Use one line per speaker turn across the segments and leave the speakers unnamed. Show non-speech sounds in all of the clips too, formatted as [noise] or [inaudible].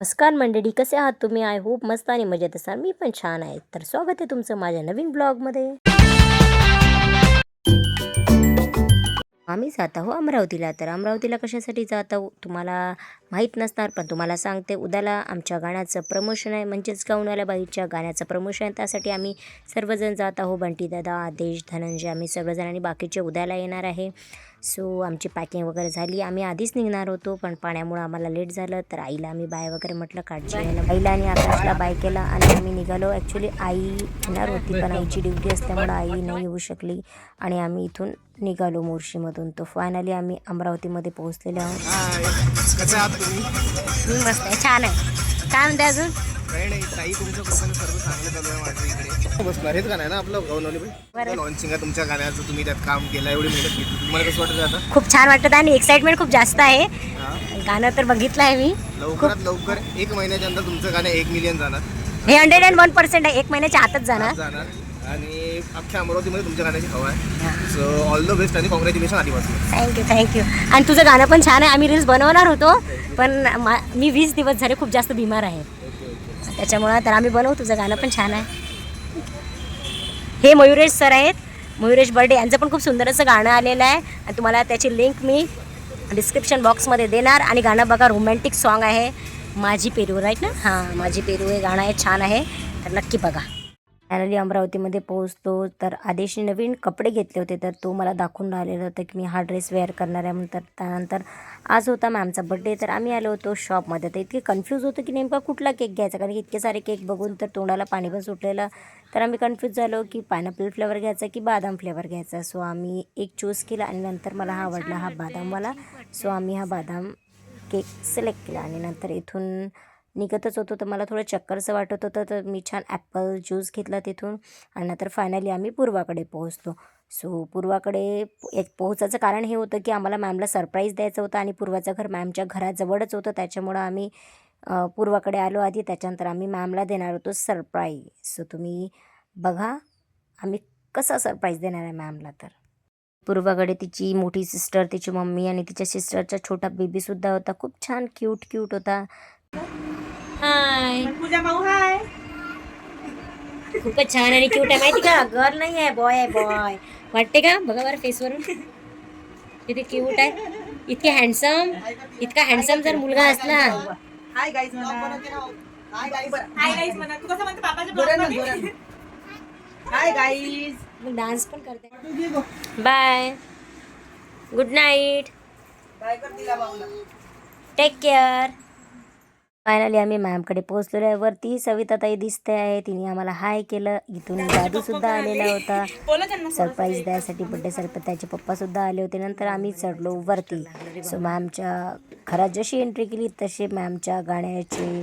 नमस्कार मंडळी कसे आहात तुम्ही? आय होप मस्त आणि मजेत असाल. मी पण छान आहे. तर स्वागत आहे तुमचं माझ्या नवीन ब्लॉगमध्ये. आम्ही जात आहो अमरावतीला. तर अमरावतीला कशासाठी जात आहो तुम्हाला माहीत नसणार पण तुम्हाला सांगते उद्याला आमच्या गाण्याचं प्रमोशन आहे. म्हणजेच गाऊनवाल्या बाईच्या गाण्याचं प्रमोशन आहे. त्यासाठी आम्ही सर्वजण जात आहो बंटी दादा आदेश धनंजय आम्ही सर्वजण आणि बाकीचे उद्याला येणार आहे. सो आमची पॅकिंग वगैरे झाली. आम्ही आधीच निघणार होतो पण पाण्यामुळं आम्हाला लेट झालं. तर आईला आम्ही बाय वगैरे म्हटलं काळजी घ्यायला. आईला आणि आकाशला बाय केला आणि आम्ही निघालो. ॲक्च्युली आई येणार होती पण आईची ड्युटी असल्यामुळं आई नाही येऊ शकली. आणि आम्ही इथून निघालो मोर्शीमधून. तो फायनली आम्ही अमरावतीमध्ये पोहोचलेलो आहोत.
कसे आहात तुम्ही?
मस्त आहे. छान आहे. काय म्हणते अजून?
काही नाही ताई सर्व चांगलं चालू आहे माझ्या इकडे. बसणार. हेच गाणं आहे ना आपलं? गौनवली
बरं.
लॉन्चिंग आहे तुमच्या गाण्याचं तुम्ही त्यात काम केलं एवढी मेहनत घेतली. तुम्हाला कसं वाटतं आता?
खूप छान वाटतं आणि एक्साइटमेंट खूप जास्त आहे.
हा?
गाणं तर बघितलं आहे मी.
लवकरात लवकर एक महिन्याच्या अंतर तुमचं गाणं एक मिलियन जाणार.
हे हंड्रेड अँड वन पर्सेंट आहे. एक महिन्याच्या आतच जाणार.
जाणार. आणि अख्ख्या अमरावतीमध्ये तुमच्या गाण्याची हवा आहे. सो ऑल द बेस्ट आणि कॉंग्रॅच्युलेशन आधीपासून.
थँक्यू थँक्यू आणि तुझं गाणं पण छान आहे. आम्ही रील्स बनवणार होतो पण मा- मी वीस दिवस झाले खूप जास्त बिमार आहे. त्याच्यामुळं तर आम्ही बनवू. तुझं गाणं पण छान आहे. हे मयुरेश सर आहेत. मयुरेश बर्डे यांचं पण खूप सुंदर असं गाणं आलेलं आहे. आणि तुम्हाला त्याची लिंक मी डिस्क्रिप्शन बॉक्समध्ये देणार. आणि गाणं बघा रोमॅन्टिक सॉन्ग आहे. माझी पेरू राईट ना? हां माझी पेरू हे गाणं आहे छान आहे. तर नक्की बघा. फायनली अमरावतीमध्ये पोहोचतो तर आदेशने नवीन कपडे घेतले होते. तर तो मला दाखवून राहिलेला होता की मी हा ड्रेस वेअर करणार आहे म्हणून. तर त्यानंतर आज होता मॅमचा बड्डे तर आम्ही आलो होतो शॉपमध्ये तर इतके कन्फ्यूज होतो की नेमका कुठला केक घ्यायचा? कारण की इतके सारे केक बघून तर तोंडाला पाणी पण सुटलेलं. तर आम्ही कन्फ्यूज झालो की पायनॅपल फ्लेवर घ्यायचा की बादाम फ्लेवर घ्यायचा? सो आम्ही एक चूज केला आणि नंतर मला हा आवडला हा बादामवाला. सो आम्ही हा बादाम केक सिलेक्ट केला आणि नंतर इथून निघतच होतो. तर मला थोडं चक्करचं वाटत होतं. तर मी छान ॲपल ज्यूस घेतला तिथून आणि नंतर फायनली आम्ही पूर्वाकडे पोहोचलो. सो पूर्वाकडे एक पोहोचायचं कारण हे होतं की आम्हाला मॅमला सरप्राईज द्यायचं होतं आणि पूर्वाचं घर मॅमच्या घराजवळच होतं. त्याच्यामुळं आम्ही पूर्वाकडे आलो आधी. त्याच्यानंतर आम्ही मॅमला देणार होतो सरप्राईज सो तुम्ही बघा आम्ही कसा सरप्राईज देणार आहे मॅमला तर. पूर्वाकडे तिची मोठी सिस्टर तिची मम्मी आणि तिच्या सिस्टरचा छोटा बेबीसुद्धा होता. खूप छान क्यूट क्यूट होता. हाय
पूजा माऊ हाय
खूपच छान आणि क्यूट आहे. माहिती का? गर्ल नाही आहे बॉय आहे बॉय वाटते का? बघा बरं फेसवरून किती क्यूट आहे. इतके हँडसम इतका हँडसम जर मुलगा असला.
हाय गाईज म्हणा. हाय गाईज म्हणा. तू कसं म्हणते? पापाच्या ब्लॉगमध्ये हाय गाईज
मग डान्स पण करते. बाय गुड नाईट
बाय कर दिला भाऊला.
टेक केअर फायनली आम्ही मॅमकडे पोहोचलेलो आहे. वरती सविताताई दिसते आहे. तिने आम्हाला हाय केलं. इथून दादू सुद्धा आलेला होता. सरप्राईज द्यायसाठी बड्डे सरप्राईज. त्याचे पप्पा सुद्धा आले होते. नंतर आम्ही चढलो वरती. सो मॅमच्या घरात जशी एंट्री केली तसे मॅमच्या गाण्याचे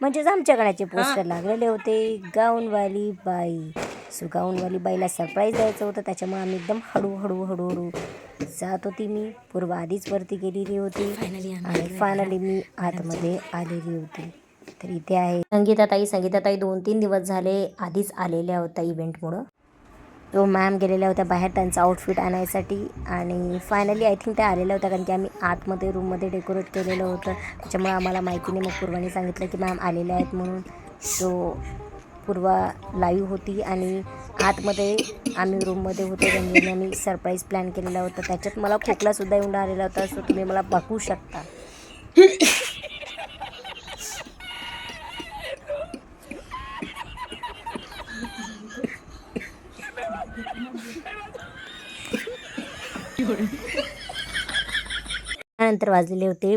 म्हणजेच आमच्या गाण्याचे पोस्टर लागलेले होते गाऊनवाली बाई. सो गाऊनवाली बाईला सरप्राईज द्यायचं होतं त्याच्यामुळे आम्ही एकदम हळूहळू हळूहळू जात होती मी. पूर्व आधीच वरती गेलेली होती. आणि फायनली मी आतमध्ये आलेली होती. तर इथे आहे. संगीताताई संगीताताई दोन तीन दिवस झाले आधीच आलेल्या होत्या इव्हेंटमुळं तो मॅम गेलेल्या होत्या बाहेर त्यांचं आउटफिट आणायसाठी. आणि फायनली आय थिंक त्या आलेल्या होत्या कारण की आम्ही आतमध्ये रूममध्ये डेकोरेट केलेलं होतं. त्याच्यामुळे आम्हाला माहिती नाही. मग पूर्वाने सांगितलं की मॅम आलेल्या आहेत म्हणून. सो पूर्वा लाईव्ह होती आणि आतमध्ये आम्ही रूममध्ये होतो. त्यांनी आम्ही सरप्राईज प्लॅन केलेला होता. त्याच्यात मला खोकलासुद्धा येऊन राहिलेला होता. सो तुम्ही मला बघू शकता. त्यानंतर वाजलेले होते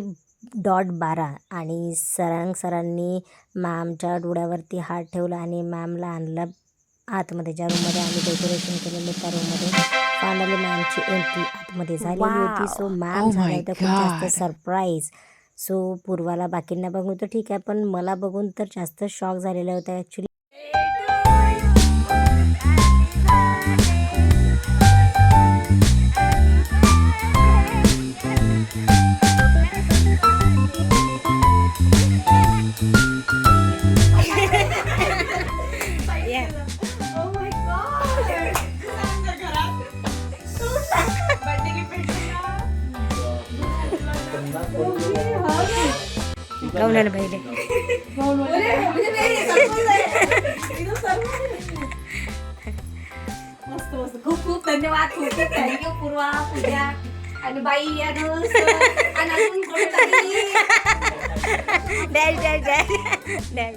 डॉट बारा आणि सरांग सरांनी मॅमच्या डोळ्यावरती हात ठेवला आणि मॅमला आणला आतमध्ये. ज्या रूममध्ये आम्ही डेकोरेशन केलेलं त्या रूममध्ये फायनली मॅमची एंट्री आतमध्ये झालेली होती. सो मॅम झाल्या होत्या खूप जास्त सरप्राईज सो पूर्वाला बाकींना बघून तर ठीक आहे पण मला बघून तर जास्त शॉक झालेला होता. ॲक्च्युली
आणि बाई अनुस आणि अजून कोणी तरी.
डॅश डॅश डॅश डॅश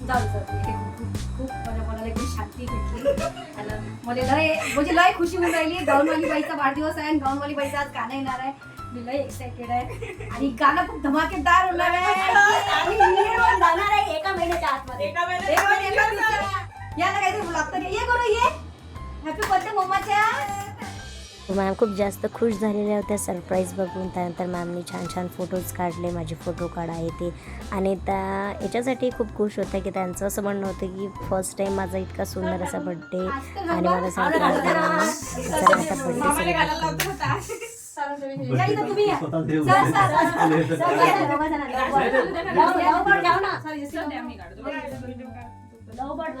जाऊ दे, जाऊ दे. खूप खूप खूप माझ्या मनाला एकदम शांती भेटली आणि मला लय म्हणजे लय खुशी होऊन राहिली गाऊनवाली बाईचा वाढदिवस आहे आणि गाऊनवाली बाईचा आज गाणं येणार आहे मी लय एक्साइटेड आहे आणि गाणं खूप धमाकेदार होणार आहे आणि जाणार आहे एका महिन्याच्या आतमध्ये
एका महिन्याच्या
एका महिन्याच्या आतमध्ये. याला काहीतरी लागतं ये करू ये हॅपी बर्थडे मम्माच्या
मॅम खूप जास्त खुश झालेल्या होत्या सरप्राईज बघून त्यानंतर मॅमनी छान छान फोटोज काढले माझे फोटो काढा हे ते आणि त्या याच्यासाठी खूप खुश होत्या की त्यांचं असं म्हणणं होतं की फर्स्ट टाईम माझा इतका सुंदर असा बड्डे आणि मला आता बड्डे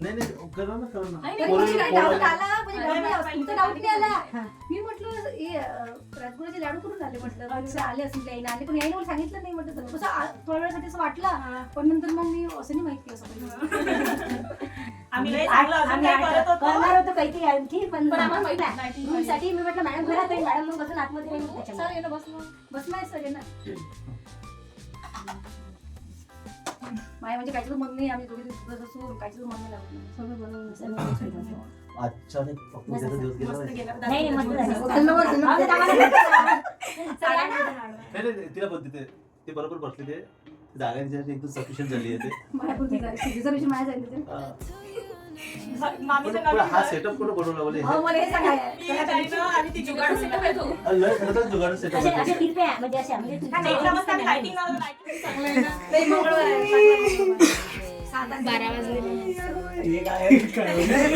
नाही नाही करा ना करा ना
नाही, काय doubt आला, म्हणजे doubt नाही आला. तुमचा doubt नाही आला. मी म्हटलं हे अं, रसगुल्ल्याचे लाडू करून आले म्हटलं म्हणजे आले असेल काही आले पण याने मला सांगितलं नाही म्हटलं कसं आ- थोड्या वेळासाठी असं वाटलं पण नंतर मग मी असं नाही माहिती असं काही. [laughs]
आम्ही लय चांगलं अजून
आम्ही
काही करत होतो.
करणार होतो काहीतरी आणखी पण
पण आम्हाला
माहिती
माहिती
नाही
नाही.
Room साठी मी म्हटलं मॅडम घरात आहे मॅडम मग बसून आतमध्ये नाही मग त्याच्यामुळे. बस नाही सर ना माय म्हणजे काहीच मन नाही आम्ही दोघी दिवस बसू काहीच मन नाही लागत सगळं बनवून सगळं बनवून.
अचानक फक्त उद्याचा दिवस गेला
मस्त
नाही
गेलं.
नाही नाही मस्त झालं.
धन्यवाद, धन्यवाद.
आम्हाला आम्हाला-
नाही, नाही, तिला पण तिथे ते बरोबर बसले ते जागा तिच्यासाठी एकदम सफिशियंट झाली आहे ते
माझ्या.
हा.
मामीचं
पण हा
नवीन
सेटअप कोण बनवला बोले
अहो, मला हे सांगा.
मी जायचं आणि ती जुगाड सेटअप येतो
लय खरंच जुगाड सेटअप
असे असे किरपे आहे, म्हणजे अशा म्हणजे
ना?
नाही, मंगळवार आहे, चांगला मंगळवार. सात आठ
बारा वाजले.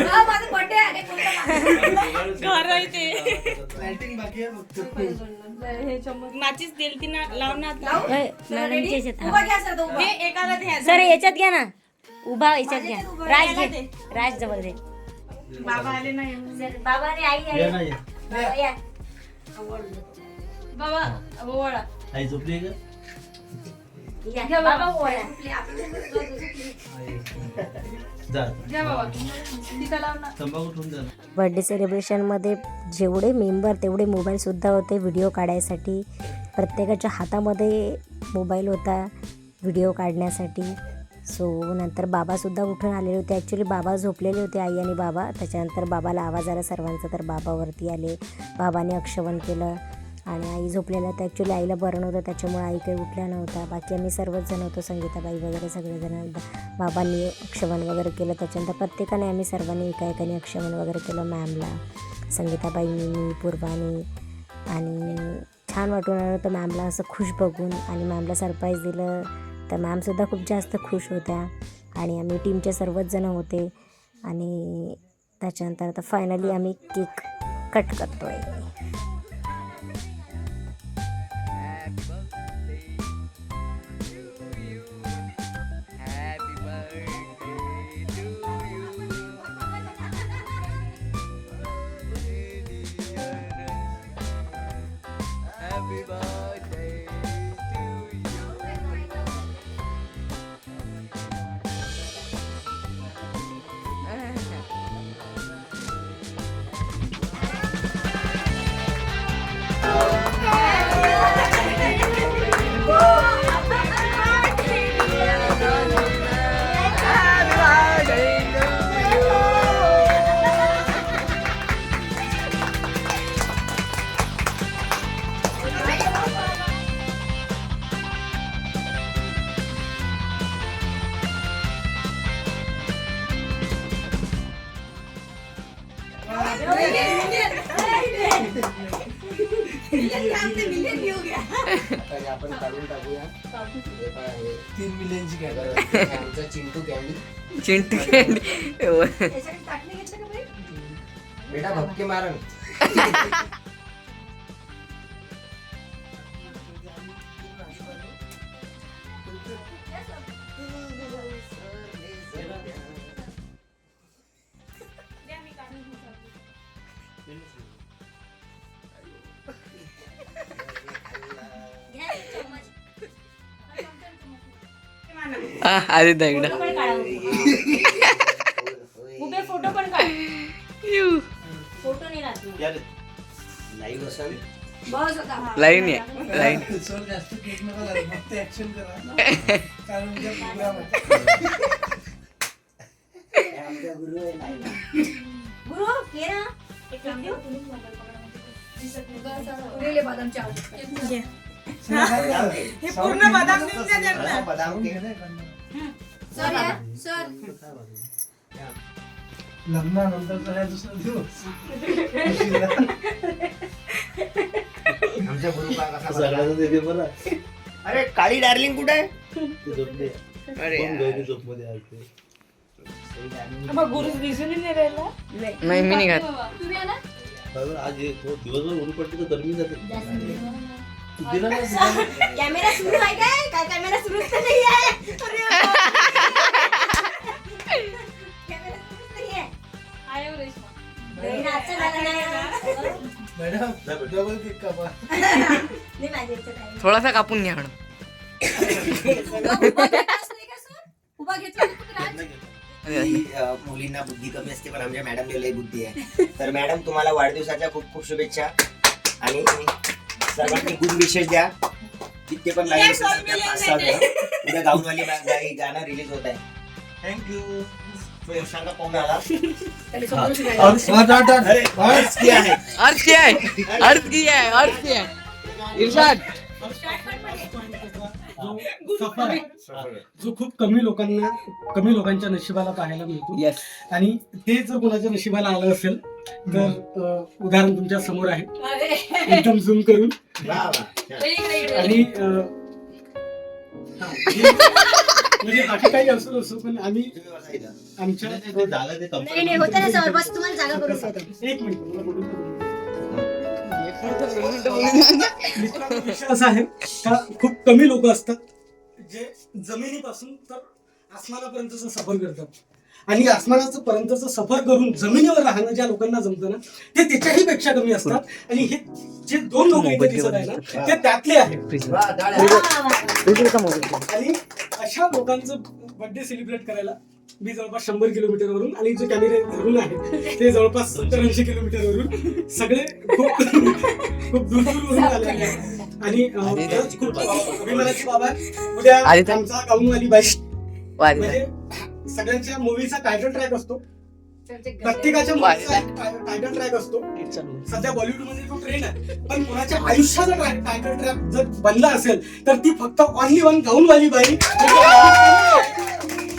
हा, माझा birthday आहे, काही बोलता का?
घर आहे ते.
लाइटिंग बाकी आहे फक्त.
हे चम्मच माचीस दिल ती ना लाव ना आता.
लावू?
होय,
चला,
मॅडमच्या
ready?
ह्याच्यात, हा.
उभा घ्या सर तो उभा.
हे एकाला
सर याच्यात घ्या ना. उभा याच्यात घ्या राज घे. राज जवळ दे.
बाबा आले नाही.
सर, बाबा आणि आई आहे. बाबा, या.
बाबा ओवाळा
आई झोपली आहे
या,
घ्या बाबा.
बाबा ओवाळा. झोपली, आपली झोपली.
का जा.
घ्या बाबा तिथं लाव ना.
तंबाखू ठेवून जा.
बर्थडे सेलिब्रेशनमध्ये जेवढे मेंबर तेवढे मोबाईलसुद्धा होते व्हिडिओ काढायसाठी. प्रत्येकाच्या हातामध्ये मोबाईल होता व्हिडिओ काढण्यासाठी. सो नंतर बाबासुद्धा उठून आलेले होते. ॲक्च्युली बाबा झोपलेले होते आई आणि बाबा. त्याच्यानंतर बाबाला आवाज आला सर्वांचा. तर बाबावरती आले. बाबाने अक्षवन केलं. आणि आई झोपलेल्या तर ॲक्च्युली आईला बरं नव्हतं. त्याच्यामुळे आई काही उठल्या नव्हत्या. बाकी आम्ही सर्वच जण होतो. संगीताबाई वगैरे सगळेजण. बाबांनी अक्षवन वगैरे केलं. त्याच्यानंतर प्रत्येकाने आम्ही सर्वांनी एका एकाने अक्षवन वगैरे केलं मॅमला संगीताबाईंनी मी पूर्वानी. आणि छान वाटून आलं होतं मॅमला असं खुश बघून. आणि मॅमला सरप्राईज दिलं. तर मॅमसुद्धा खूप जास्त खुश होत्या आणि आम्ही टीमचे सर्वच जण होते आणि त्याच्यानंतर आता फायनली आम्ही केक कट करतो आहे
तरी आपण काढून टाकूया. काय आहे?
तीन मिलियनची काय
हे आमचा चिंटू कॅन्डी
चिंटू कॅन्डी?
बेटा भपके मारण
पण काढा [laughs] उभे फोटो पण काढ. फोटो नाही राहत
बस आता.
लाईन [laughs] [laughs] आहे. लाईन.
गुरु ये ना. एक काम देऊ?
उरलेले बदामचे आवडतात.
हे. पूर्ण बदाम देऊन द्या त्यांना
बदाम केक
सर या, सर.
आमच्या कसा
सगळ्यांना देते बरं.
अरे काळी डार्लिंग कुठे आहे?
ते झोपले.
अरे
कोण झोपमध्ये ते?
मग दिसून नाही राहिला?
नाही मी निघात
तुम्ही आला?
बरोबर, आज हे थोडं दिवसभर ऊन पडते तर गरमी जाते.
जास्त दिवस.
तू दिला ना
कॅमेरा सुरू आहे काय? काय कॅमेरा सुरूच तर नाही आहे? अरे बापरे. माझ्या.
थोडासा कापून घ्या मॅडम.
उभा घेतला?
की, अ, मुलींना बुद्धी कमी असते पण आमच्या मॅडमला लई बुद्धी आहे. तर मॅडम तुम्हाला वाढदिवसाच्या खूप खूप शुभेच्छा. आणि सर्वांनी गुड विशेष द्या. जितके पण. जण. उद्या गाऊनवाली गाई गाणं रिलीज होत आहे. थँक्यू है.
अर्थ क्या है अर्थ क्या है अर्थ क्या है इरशाद.
जो खूप कमी लोकांना कमी लोकांच्या नशिबाला पाहायला मिळतो.
येस
आणि ते जर कोणाच्या नशिबाला आलं असेल तर अ, उदाहरण तुमच्यासमोर आहे. एकदम झूम करून. आणि अ, हा, हे- म्हणजे बाकी काही असो असो पण आम्ही
तुम्ही बसा इथं.
आमच्या
ते झालं ते
नाही नाही होतं ना सर बस तुम्हाला जागा करून देतो
एक मिनिट मला बोलू द्या. मित्रांनो, विषय असा आहे का खूप कमी लोक असतात जे जमिनीपासून तर आसमानापर्यंतचा सफर करतात आणि आसमानाचं पर्यंतचं सफर करून जमिनीवर राहणं ज्या लोकांना जमतं ना ते त्याच्याही पेक्षा कमी असतात. आणि हे जे दोन लोक इथे दिसत आहे ना ते त्यातले आहेत. आणि अशा लोकांचं बर्थडे सेलिब्रेट करायला मी जवळपास शंभर किलोमीटरवरून आणि जे कॅमेरे धरून आहे ते जवळपास सत्तर ऐंशी किलोमीटरवरून सगळे खूप खूप दूर दूरवरून आले आहेत. आणि खूप अभिमानाची बाब आहे. उद्या. आमचा गाऊनवाली बाई.
वाद
म्हणजे सगळ्यांच्या मूवीचा टायटल ट्रॅक असतो. प्रत्येकाच्या मूवीचा टायटल ट्रॅक असतो सध्या बॉलिवूडमध्ये तो ट्रेंड आहे पण कोणाच्या आयुष्याचा टायटल ट्रॅक जर बनला असेल तर ती फक्त ऑनली वन गाऊनवाली बाई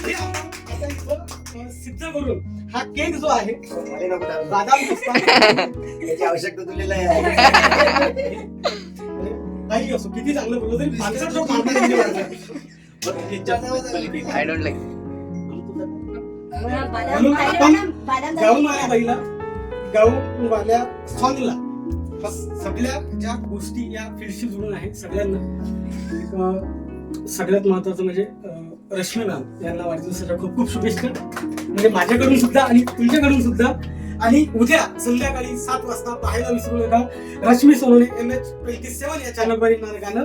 आपण आता इथं, अं, सिद्ध करून हा केक जो आहे
मला नको दारू.
बादाम पिस्ता
याची आवश्यकता तुला लय आहे.
काही असो किती चांगलं बोललो तरी माणसात जो माणूस.
आय डोंट लाईक
म्हणून आपण
ना,
बाईला सॉंगला सगळ्या ज्या गोष्टी या फील्डशी जुळून आहेत सगळ्यांना सगळ्यात महत्वाचं म्हणजे रश्मी मॅम यांना वाढदिवसाच्या खूप खूप शुभेच्छा. म्हणजे माझ्याकडून सुद्धा आणि तुमच्याकडून सुद्धा आणि उद्या संध्याकाळी सात वाजता पाहायला विसरू नका. Rashmi Sonone M H twenty seven या चॅनलवर येणार गाणं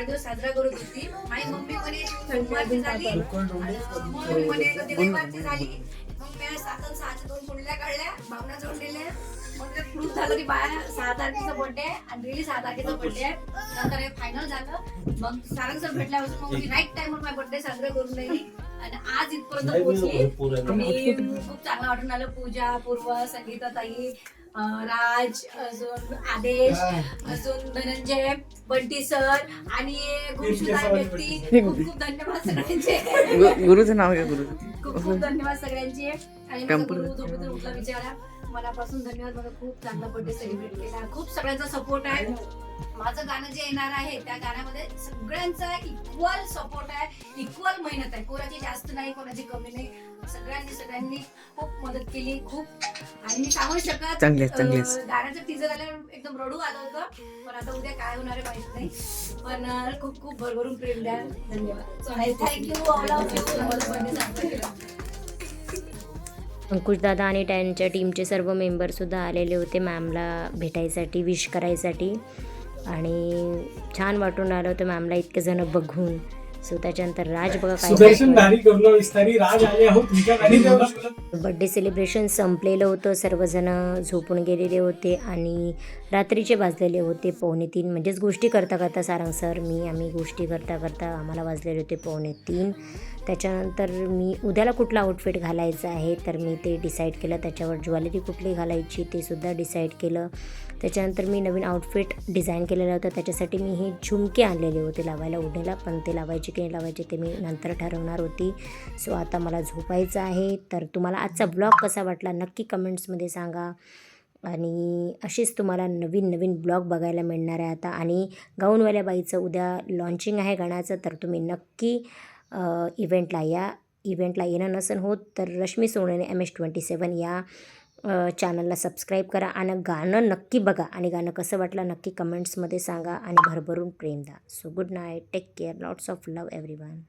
वाढदिवस साजरा करत होती. माझी मम्मी म्हणे सोमवारची झाली. मम्मी म्हणे रविवारची झाली. मग मी सात सहाच्या दोन कुंडल्या काढल्या भावना जोड दिल्या मग ते प्रूफ झालं की बाया सहा तारखेचा बर्थडे आणि रिली सहा तारखेचा बर्थडे नंतर हे फायनल झालं. मग सारंग सर भेटल्यापासून मग मी राईट टाइमवर माझा बर्थडे साजरा करून राहिली. आणि आज इथपर्यंत पोहोचली. मी खूप चांगलं वाटून आलं पूजा पूर्व संगीता ताई राज अजून आदेश अजून धनंजय बंटी सर आणि गुरुशुदा व्यक्ती. खूप खूप धन्यवाद सगळ्यांचे.
गुरुचं नाव घ्या
खूप खूप धन्यवाद सगळ्यांचे. आणि माझा
टेम्पल.
गुरु झोपेतून उठला विचारा मनापासून धन्यवाद. मला खूप चांगला बर्थडे सेलिब्रेट केला. खूप सगळ्यांचा सपोर्ट आहे. माझं गाणं जे येणार आहे त्या गाण्यामध्ये सगळ्यांचा इक्वल सपोर्ट आहे. इक्वल मेहनत आहे. कोणाची जास्त नाही कोणाची कमी नाही. सगळ्यांनी सगळ्यांनी खूप मदत केली खूप. आणि मी सांगू शकत गाण्याचं टीजर आल्यावर एकदम रडू आलं होतं. पण आता उद्या काय होणार आहे माहीत नाही. पण खूप खूप भरभरून प्रेम द्या धन्यवाद. Thank you all of you
अंकुशदादा आणि त्यांच्या टीमचे सर्व मेंबरसुद्धा आलेले होते मॅमला भेटायसाठी विश करायसाठी. आणि छान वाटून आलं होतं मॅमला इतके जण बघून. सो त्याच्यानंतर राज बघा काय बड्डे सेलिब्रेशन संपलेलं होतं सर्वजण झोपून गेलेले होते. आणि रात्रीचे वाजलेले होते पावणे तीन. म्हणजेच गोष्टी करता करता सारंग सर मी आम्ही गोष्टी करता करता आम्हाला वाजलेले होते पावणे तीन. त्याच्यानंतर मी उद्याला कुठला आउटफिट घालायचं आहे तर मी ते डिसाईड केलं. त्याच्यावर ज्वेलरी कुठली घालायची ते सुद्धा डिसाईड केलं. त्याच्यानंतर मी नवीन आउटफिट डिझाईन केलेलं होतं. त्याच्यासाठी मी हे झुमके आणलेले होते लावायला उडणीला पण ते लावायचे की नाही लावायचे ते मी नंतर ठरवणार होती. सो आता मला झोपायचं आहे. तर तुम्हाला आजचा ब्लॉग कसा वाटला नक्की कमेंट्समध्ये सांगा. आणि असेच तुम्हाला नवीन नवीन ब्लॉग बघायला मिळणार आहे आता. आणि गाऊनवाल्या बाईचं उद्या लॉन्चिंग आहे गाण्याचं तर तुम्ही नक्की इव्हेंटला या. इव्हेंटला येणं नसेल होत तर Rashmi Sonone M S twenty seven या चॅनलला सबस्क्राईब करा आणि गाणं नक्की बघा. आणि गाणं कसं वाटलं नक्की कमेंट्समध्ये सांगा आणि भरभरून प्रेम द्या. So good night take care lots of love everyone